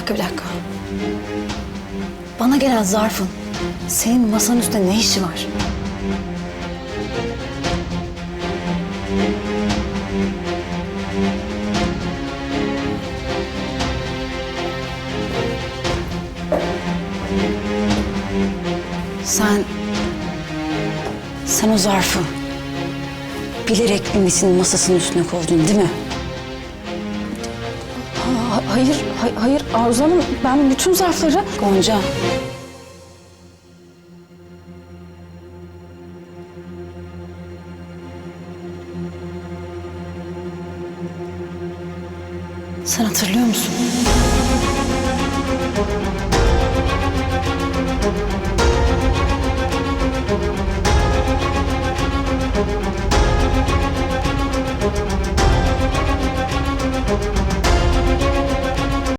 dakika bir dakika. Bana gelen zarfın senin masanın üstünde ne işi var? Sen... Sen o zarfı bilerek Ümit'in masasının üstüne koydun değil mi? Ha- hayır, hay- hayır Arzu Hanım ben bütün zarfları... Gonca. Sen hatırlıyor musun?